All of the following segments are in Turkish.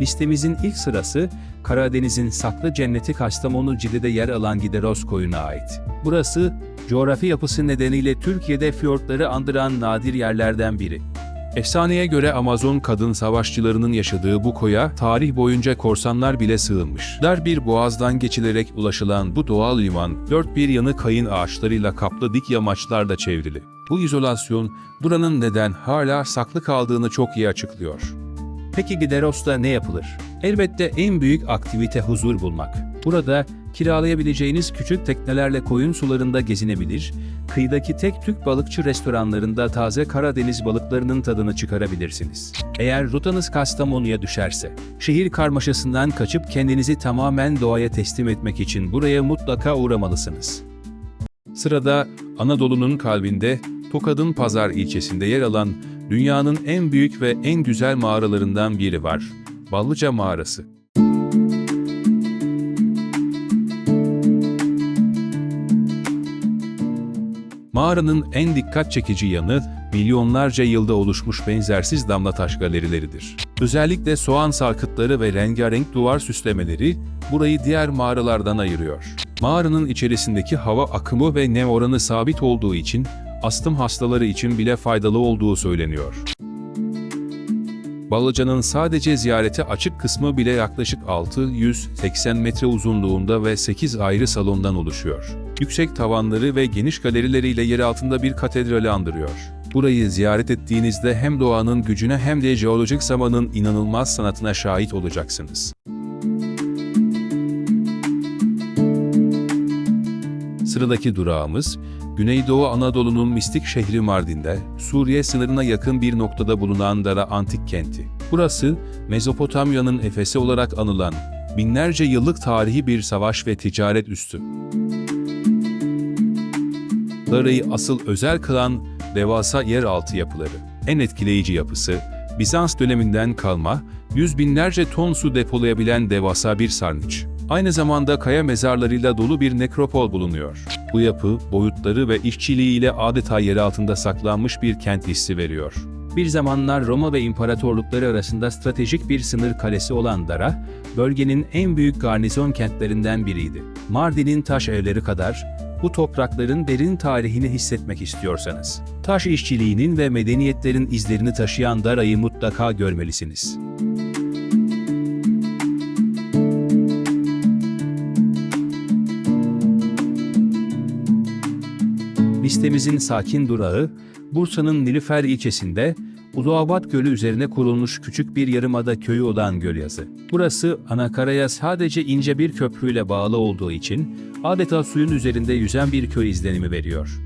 Listemizin ilk sırası Karadeniz'in saklı cenneti Kastamonu Cide'de yer alan Gideros Koyu'na ait. Burası, coğrafi yapısı nedeniyle Türkiye'de fiyortları andıran nadir yerlerden biri. Efsaneye göre Amazon kadın savaşçılarının yaşadığı bu koya tarih boyunca korsanlar bile sığınmış. Dar bir boğazdan geçilerek ulaşılan bu doğal liman dört bir yanı kayın ağaçlarıyla kaplı dik yamaçlarla çevrili. Bu izolasyon buranın neden hala saklı kaldığını çok iyi açıklıyor. Peki Gideros'ta ne yapılır? Elbette en büyük aktivite huzur bulmak. Burada kiralayabileceğiniz küçük teknelerle koyun sularında gezinebilir, kıyıdaki tek Türk balıkçı restoranlarında taze Karadeniz balıklarının tadını çıkarabilirsiniz. Eğer rotanız Kastamonu'ya düşerse, şehir karmaşasından kaçıp kendinizi tamamen doğaya teslim etmek için buraya mutlaka uğramalısınız. Sırada Anadolu'nun kalbinde Tokat'ın Pazar ilçesinde yer alan dünyanın en büyük ve en güzel mağaralarından biri var. Ballıca Mağarası. Mağaranın en dikkat çekici yanı milyonlarca yılda oluşmuş benzersiz damla taş galerileridir. Özellikle soğan sarkıtları ve rengarenk duvar süslemeleri burayı diğer mağaralardan ayırıyor. Mağaranın içerisindeki hava akımı ve nem oranı sabit olduğu için astım hastaları için bile faydalı olduğu söyleniyor. Balıca'nın sadece ziyarete açık kısmı bile yaklaşık 680 metre uzunluğunda ve 8 ayrı salondan oluşuyor. Yüksek tavanları ve geniş galerileriyle yer altında bir katedrali andırıyor. Burayı ziyaret ettiğinizde hem doğanın gücüne hem de jeolojik zamanın inanılmaz sanatına şahit olacaksınız. Sıradaki durağımız, Güneydoğu Anadolu'nun mistik şehri Mardin'de, Suriye sınırına yakın bir noktada bulunan Dara Antik Kenti. Burası, Mezopotamya'nın Efes'i olarak anılan, binlerce yıllık tarihi bir savaş ve ticaret üssü. Dara'yı asıl özel kılan devasa yeraltı yapıları. En etkileyici yapısı, Bizans döneminden kalma, yüz binlerce ton su depolayabilen devasa bir sarnıç. Aynı zamanda kaya mezarlarıyla dolu bir nekropol bulunuyor. Bu yapı, boyutları ve işçiliğiyle adeta yer altında saklanmış bir kent hissi veriyor. Bir zamanlar Roma ve imparatorlukları arasında stratejik bir sınır kalesi olan Dara, bölgenin en büyük garnizon kentlerinden biriydi. Mardin'in taş evleri kadar, bu toprakların derin tarihini hissetmek istiyorsanız, taş işçiliğinin ve medeniyetlerin izlerini taşıyan Dara'yı mutlaka görmelisiniz. Listemizin sakin durağı, Bursa'nın Nilüfer ilçesinde Uluabat Gölü üzerine kurulmuş küçük bir yarımada köyü olan Gölyazı. Burası anakaraya sadece ince bir köprüyle bağlı olduğu için adeta suyun üzerinde yüzen bir köy izlenimi veriyor.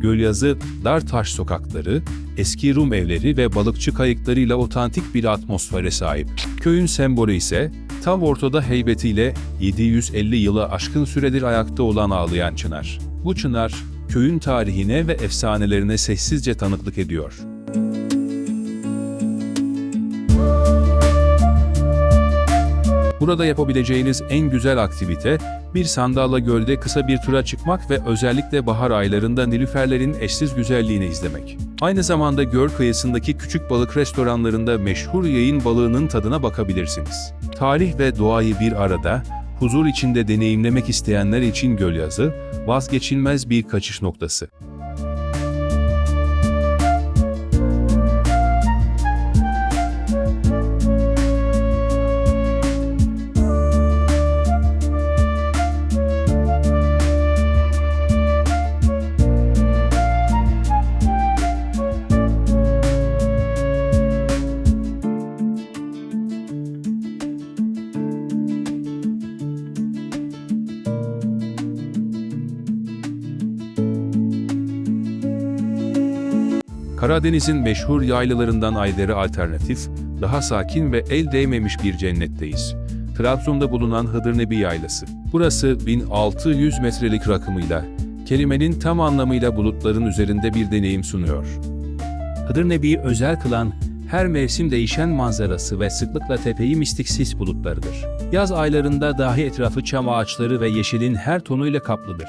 Gölyazı, dar taş sokakları, eski Rum evleri ve balıkçı kayıklarıyla otantik bir atmosfere sahip. Köyün sembolü ise tam ortada heybetiyle 750 yılı aşkın süredir ayakta olan ağlayan çınar. Bu çınar, köyün tarihine ve efsanelerine sessizce tanıklık ediyor. Burada yapabileceğiniz en güzel aktivite, bir sandalla gölde kısa bir tura çıkmak ve özellikle bahar aylarında nilüferlerin eşsiz güzelliğini izlemek. Aynı zamanda göl kıyısındaki küçük balık restoranlarında meşhur yayın balığının tadına bakabilirsiniz. Tarih ve doğayı bir arada, huzur içinde deneyimlemek isteyenler için Gölyazı, vazgeçilmez bir kaçış noktası. Karadeniz'in meşhur yaylalarından Ayder'e alternatif, daha sakin ve el değmemiş bir cennetteyiz. Trabzon'da bulunan Hıdırnebi Yaylası. Burası 1600 metrelik rakımıyla, kelimenin tam anlamıyla bulutların üzerinde bir deneyim sunuyor. Hıdırnebi'yi özel kılan, her mevsim değişen manzarası ve sıklıkla tepeyi mistik sis bulutlarıdır. Yaz aylarında dahi etrafı çam ağaçları ve yeşilin her tonuyla kaplıdır.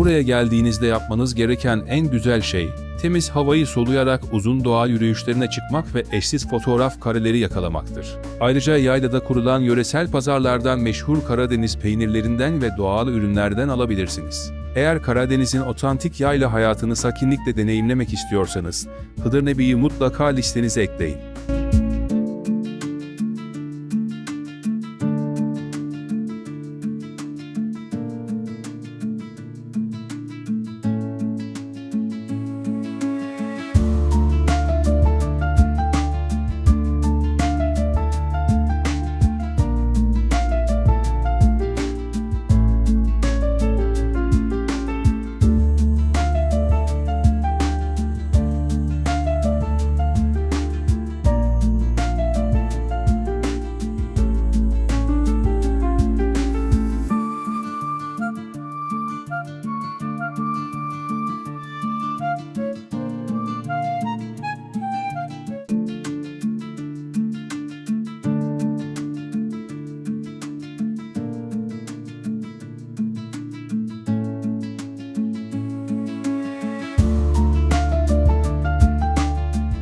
Buraya geldiğinizde yapmanız gereken en güzel şey, temiz havayı soluyarak uzun doğa yürüyüşlerine çıkmak ve eşsiz fotoğraf kareleri yakalamaktır. Ayrıca yaylada kurulan yöresel pazarlardan meşhur Karadeniz peynirlerinden ve doğal ürünlerden alabilirsiniz. Eğer Karadeniz'in otantik yayla hayatını sakinlikle deneyimlemek istiyorsanız, Hıdır Nebi'yi mutlaka listenize ekleyin.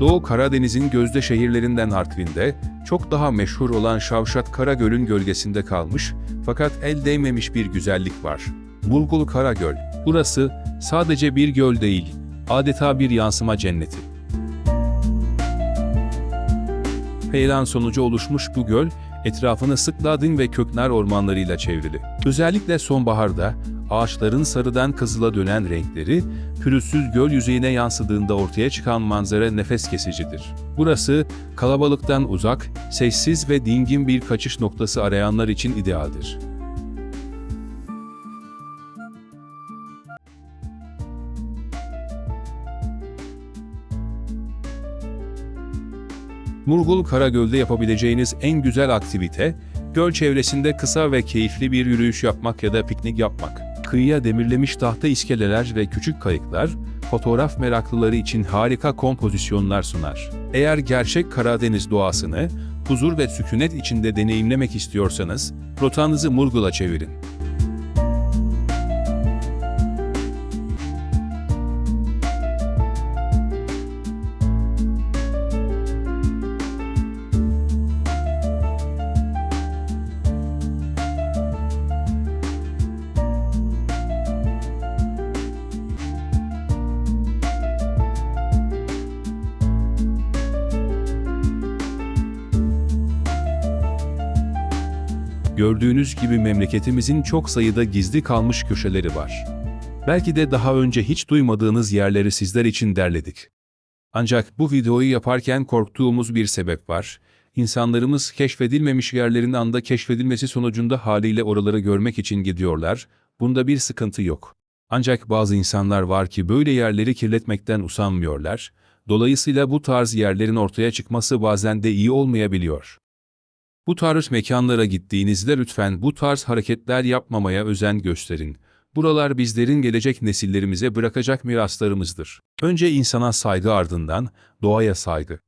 Doğu Karadeniz'in gözde şehirlerinden Artvin'de, çok daha meşhur olan Şavşat Karagöl'ün gölgesinde kalmış fakat el değmemiş bir güzellik var. Bulgul Karagöl. Burası sadece bir göl değil, adeta bir yansıma cenneti. Heyelan sonucu oluşmuş bu göl, etrafını sık ladin ve köknar ormanlarıyla çevrili. Özellikle sonbaharda ağaçların sarıdan kızıla dönen renkleri, pürüzsüz göl yüzeyine yansıdığında ortaya çıkan manzara nefes kesicidir. Burası, kalabalıktan uzak, sessiz ve dingin bir kaçış noktası arayanlar için idealdir. Murgul Karagöl'de yapabileceğiniz en güzel aktivite, göl çevresinde kısa ve keyifli bir yürüyüş yapmak ya da piknik yapmak. Kıyıya demirlemiş tahta iskeleler ve küçük kayıklar, fotoğraf meraklıları için harika kompozisyonlar sunar. Eğer gerçek Karadeniz doğasını, huzur ve sükunet içinde deneyimlemek istiyorsanız, rotanızı Murgul'a çevirin. Gördüğünüz gibi memleketimizin çok sayıda gizli kalmış köşeleri var. Belki de daha önce hiç duymadığınız yerleri sizler için derledik. Ancak bu videoyu yaparken korktuğumuz bir sebep var. İnsanlarımız keşfedilmemiş yerlerin anda keşfedilmesi sonucunda haliyle oraları görmek için gidiyorlar. Bunda bir sıkıntı yok. Ancak bazı insanlar var ki böyle yerleri kirletmekten usanmıyorlar. Dolayısıyla bu tarz yerlerin ortaya çıkması bazen de iyi olmayabiliyor. Bu tarz mekanlara gittiğinizde lütfen bu tarz hareketler yapmamaya özen gösterin. Buralar bizlerin gelecek nesillerimize bırakacak miraslarımızdır. Önce insana saygı ardından doğaya saygı.